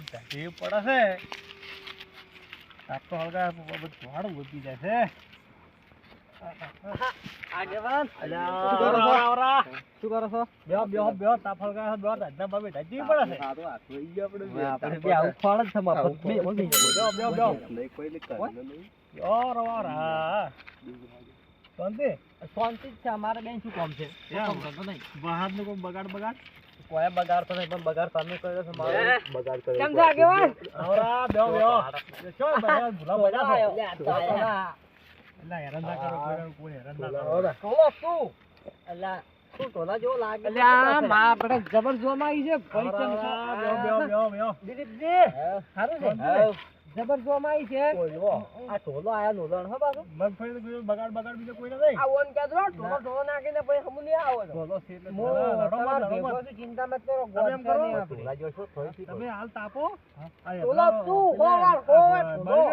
ઢાંકી પડે છે. હલકા વધી જાય છે. આગેવાન. શું કરો છો? છે. આપણે બે આવું ફળ જ. બે. શાંતિ? શાંતિ છે અમારે બેન શું કામ છે? બહાર કામ કરતો નહીં. બહારનું કોઈ બગાડ બગાડ? કોઈ બગાડ તો નહીં પણ બગાડ તમે કર્યો છે મારો? બગાડ કર્યો કેમ જાગે આગેવાન? ઓરા બેઓ બેઓ છો બધા ભૂલા બધા છે. લે, આ તો આયા. એટલે હેરાન ના કરો કોઈ હેરાન ના કરો. શું અલ્યા શું ટોલા જેવો લાગે? અલ્યા માં આપણે જબર જોવામાં આવી છે. દિલીપજી સારું છે હે? જબર જોવામાં આવી છે ટોલો. આ ઢોલો આયા નોલણ હો બાજુ મગફળી તો બગાડ બગાડ બીજો કોઈ નથી આ ઓન કહેતો ઢોલો ઢોલો નાખીને પછી હમુ નહીં આવો ઢોલો છે એટલે લડો મત, તમારો લડો ચિંતા મત કરો તમે એમ કરો. ઢોલા નહીં આપણે. ટોલા જેવો શું થયું છે? તમે હાલ તાપો ઢોલો તું, હોવાર, હોવાર,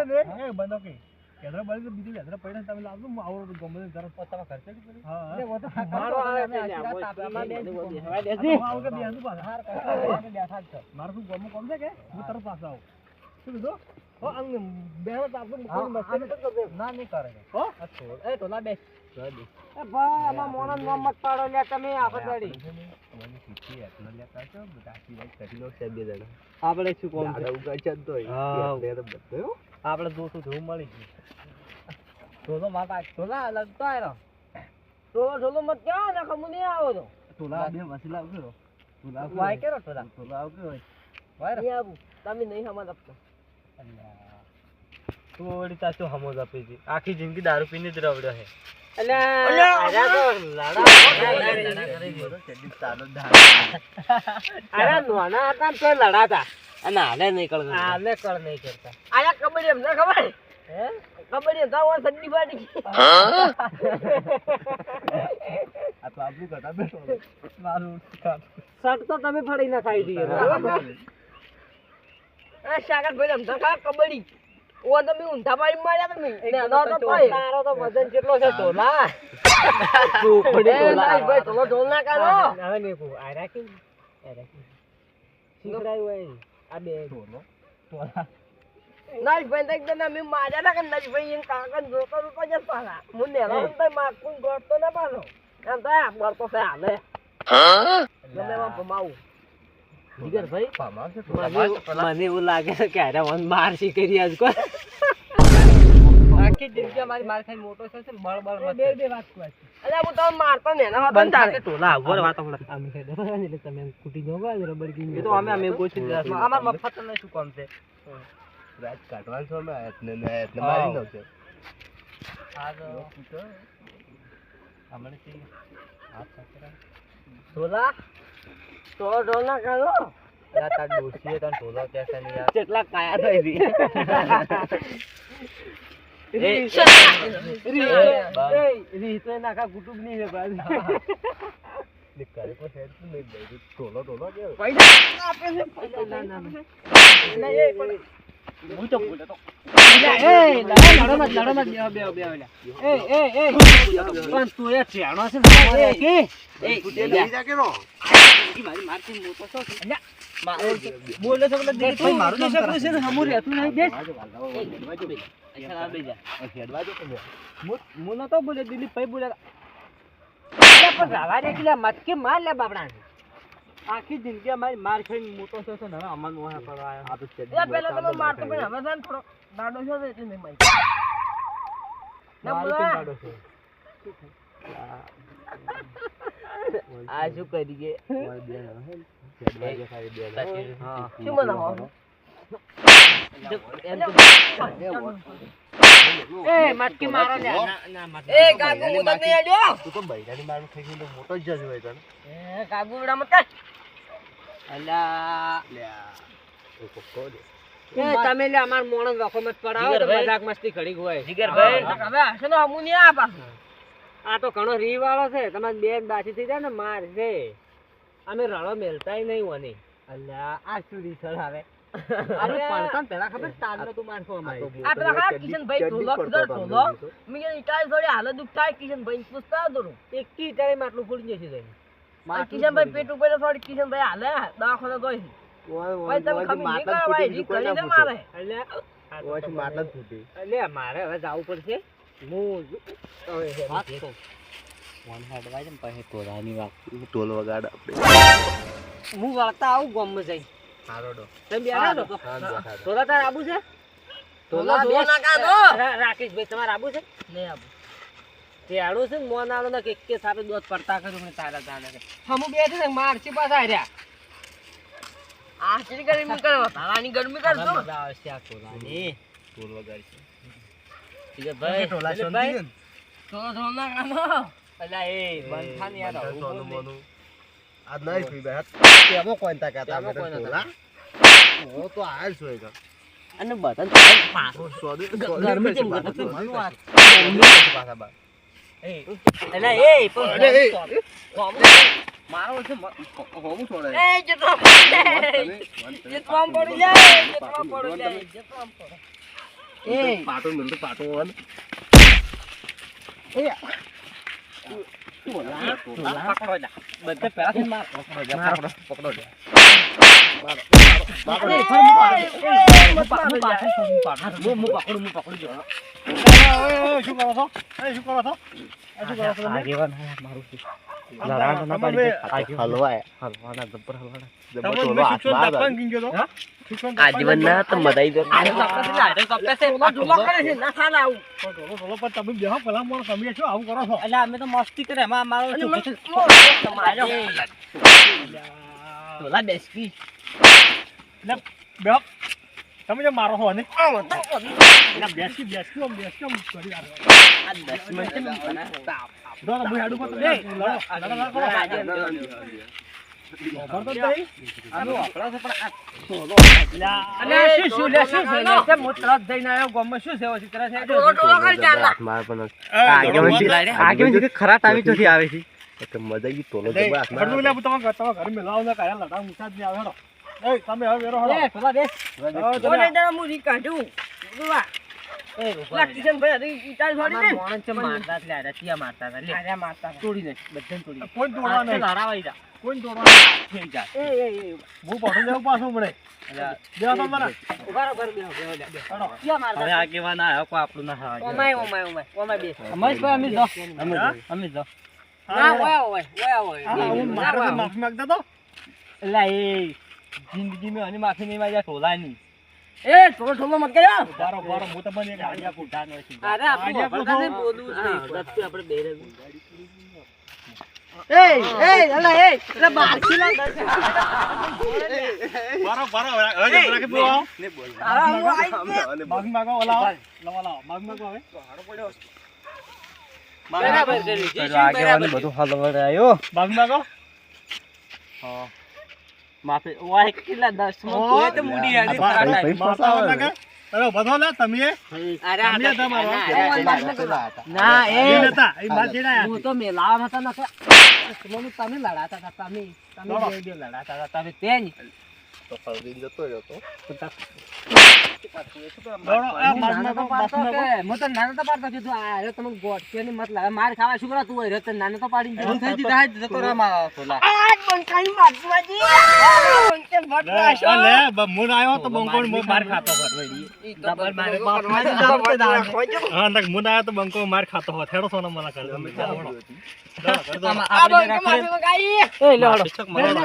ને, એ બંધો કે. બળી જાય, બીજું હેદરા પડ્યા તમે લાવજો, હું આવો ગમે તે તરત. તમે ખર્ચે કરી હા, હા. એટલે આ મારો આવે છે, તાપીમાં બોલ, બેન હવે બોલ? બોલ. તો આવો કે બેહજો પાછા. હાર કરતો બેઠા જ છો. મારું ગમું કોમ છે કે હું તરફ પાછો આવું શું કીધું હો તો આપણું. તો. ના નહીં કરે બેસ એ ભાઈ, આમાં નો મત પાડો તમે. આપણે શું કોમ છે. આપણે જોશું જોવું મળી ગયું ટોલો માતા ટોલા અલગ તો ટોલો મત કહો ને હમું નહીં આવો તો. ટોલા બે વસીલા આવજો વાય કેરો ટોલા? ટોલા આવજો નહીં આવું. તમે નહીં સમજ આપતા. તું વળી તા શું હમોજ આપી હતી? આખી જિંદગી દારૂ પીને જ રવડ્યો છે. તમે આર્યા તો ખાઈ દઈએ ને. આલે કબડ્ડી? હે તો કબડ્ડી. ઓ તમે ઊંધા પાડી માર્યા તમે. ને તો તોય. તારો તો વજન કેટલો છે ટોલા એ નાઈ ભાઈ, ટોલો ઢોલ ના કાઢો. હવે નહીં કહું આ રાખી શીખડાયું હોય આ બે ટોલો ટોલા નાઈશભાઈ તો એકદમ અમે માર્યા હતા કે નાઈશભાઈ એમ કાકાને જોતો જોતો જ પાછા. હું નેનો હતો તો મારકું ગોળતો ના. એમ તો આ બળતો છે. ગમે ભમાવું. મને એવું લાગે છે કે અરે વન માર શીખી આજ આખી જિંદગી અમારી માર ખાઈ મોટો છે ને બળ બળ બે બે વાત કહું. અલ્યા હું તમને મારતો નેનો હતો ને તારે. ટોલા આવર વાત હમણાં. અમે કહી દો એટલે તમે કૂટી જાઓ રબર કી તો અમે અમે ગોચી દીધા અમાર મફત શું કામ છે? રાજ કાઢવાનું છો અમે આયતને ને આયતને હા. મારી નાખશે. આ તો હમણાં થી હાથ સાકરા ટોલા? ટોલો ઢોલ ના કાઢો. યાર તાર ડોસીએ તને ટોલો કહેશે નહીં યાર કેટલા કાયા થઈ દી રીત. એ રીત એ નાખા કુટુંબની છે બાજુ ને કરે પણ હેડ તો નહીં ભાઈ. ટોલો ટોલો કેવો? પૈસા આપે છે. પૈસા ના, ના, ના. ના, એ પણ- હું તો બોલે તો એ, લડો મત, લડો મત. બે બે બે એ, એ, એ. પણ તું એ છેણો છે ને કે? એ એ લઈ જા કે નો? મારી મારથી મોટો છો મારો બોલે છે એટલે ભાઈ, મારું નામ શકું છે ને હમું રહેતું નહીં બેસ હેડવા જો. બે જા હેડવા જો તમે. હું હું નતો બોલે દિલીપ ભાઈ બોલે પણ રાવા દે કે લે, માર લે બાપડાને. આખી જિંદગી અમારી માર ખાઈને મોટો થયો છે ને હવે મોહે આ તો પેલા તમે મારતો પણ હવે છે ને થોડો દાડો છો એટલે નહીં મારી. ના, મારું બોલા. કેમ કાઢો છો? આ શું શું બનાવો? એ, મટકી મારો એ, કાકુ, હું તમને. તું તો બૈરાની મારું મોટો જ જજ હોય તને. એ, કાકુ, મત. લ્યા. તમે લે અમાર મોણસ વખો મત પડાવો મજાક મસ્તી. જીગરભાઈ. હવે હશે નહીં આ પાછું. આ તો ઘણો રી વાળો છે. તમારે બે દાસી થઈ જાય ને માર છે. અમે રણો મેલતા નહીં હોની અલ્યા આ શું રીસળ આવે. અરે, પણ પેલા ખબર તારનો તું માનસો આ તો અમારી મોટો આ પેલા હા, ચડ્ડી- કિશનભાઈ પેટ ઉપર કિશનભાઈ હાલે દવાખાના ગઈ મારે જ હવે જવું પડશે. હું હવે વાત તો ફોન હેડવાય છે ને પછી તોરાની વાત. ટોલ વગાડ આપણે. હું વળતા આવું ગામમાં જઈ હારોડો તમે બેઠા તોલા તાર આબુ છે? તોલા દો ના રાકેશભાઈ તમારે આબુ છે? આવું તે આડું છે ને કે કે સાથે દોત પડતા કર્યું મને તારા જાણે છે હમુ બેઠે છે મારસી પાછા હાર્યા. આ શેની ગરમી કરો તારાની ગરમી કરજો મજા આવશે આ કોલાની કોલ વગાડ છે દિલીપભાઈ, ટોલા દિલીપભાઈ, શાંતિ તો તો ના કાઢો. અલા એ બંધ ને યાર આવું સોનું. મોનું આજ નહીં સુઈ ગયા તેમાં કોણ તા કાતા તેમાં કોણ ટોલા ઓ તો આલ સોઈ ગયો અને બધા સોદે ગરમી કેમ કરે છે? પાછા. એ અલા એ પણ. મારો છે હોમું છોડે એ પડી જાય પડી જાય પડી પાટો પાટો વન માર કીધું તો? મદાઈ દે ઢોલો ઢોલો અમે તો મસ્તી કરે એમાં મારો અને છોકરો તમે જે મારો હો ને આવો તો એટલે બેસી બેસી આમ બેસી આમ કરી રાખો. આ દસ મિનિટ એમ બના. જો તો ભાઈ તમે એ, લડો. લડો, લડો, કરો. આ આ- આ પર- ખરા ટાઈમ ચોથી આવે છે મજા આવી તોલો ઘરે મેલાવો ને લડાવ ઊંચા જ નહીં આવે હેડો. એ, તમે હવે વેરો હેડો. એ તોલા નહીં. તારા હું રી કાઢું તો માફી માંગતા તો? એટલે એ જિંદગી મેં અને માફી નહીં માગ્યા ટોલા નહીં એ થોડો થોડો મત કર્યો બારો બારો હું તમને એક આઈડિયા કહું. અરે આપણું છે, કહું. બોલવું જ નહીં. આપણે એ એ અલા એ અલા દસ બારો બારો હવે હવે જરા કે બોલાવો. અરે હું આઈ ગયો. માફી ઓલા લાવો, લાવો. માફી માંગો હવે બરાબર કરી આગેવાન બધું હલવડાયો માફી માંગો માફી વાય કેટલા દસમાં ઓહ, કોઈ તો મુડી આલી ને કે? અરે બધો લે તમે અરે આ તમારો. ના એ એ નતા એ માજીડા હું તો મેલાવા હતા નતા તમે તમે લડાતા હતા તમે તમે લડાતા હતા તમે તેજ તો ફરવીને જતો રહ્યો તો. દોડો, આ માફી નાનો તો માંગો, પાડતો માફી માંગો. કે? હું તો નાનો તો પાડતો કીધું આ હવે તમે ગોઠિયાની મત લાવે માર ખાવા શું કરા? તું હોય નાનો તો પાડી જતો રહે. મારા સોલા આજ બંકાઈ મારવાજી બંકે ભટ એ, રાશો આ લે, બ- મૂળ આવ્યો તો બંકો ને મૂળ માર ખાતો હોત. મારે બાપ બાપ મારી મારી બાપ દાવ હા, ને મૂળ આવ્યો તો બંકો માર ખાતો હોત. હેડો સોના મને કરે. દો. મારી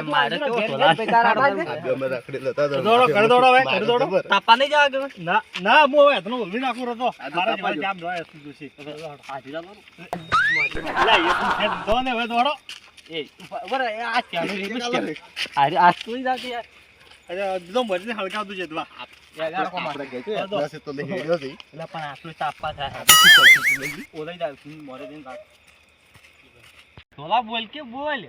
મારે. દોડો, એ બરાબર આ ચાલુ રે અરે આ સુઈ જાતી યાર? અરે, દીધો મરીને હળગાવતું છે દવા. આપણે કહે છે, એટલા છે તો લઈ હેડ્યો છે. એટલે પણ આટલું તાપા થાય? ઓલાઈ જાય મોરે દિન સોલા બોલ કે બોલ?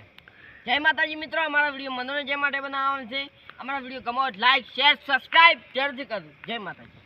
જય માતાજી મિત્રો અમારા વીડિયો મનોરંજન માટે બનાવવાનો છે. અમારા વીડિયો ગમો લાઈક શેર સબસ્ક્રાઇબ જરૂરથી કરજો. જય માતાજી.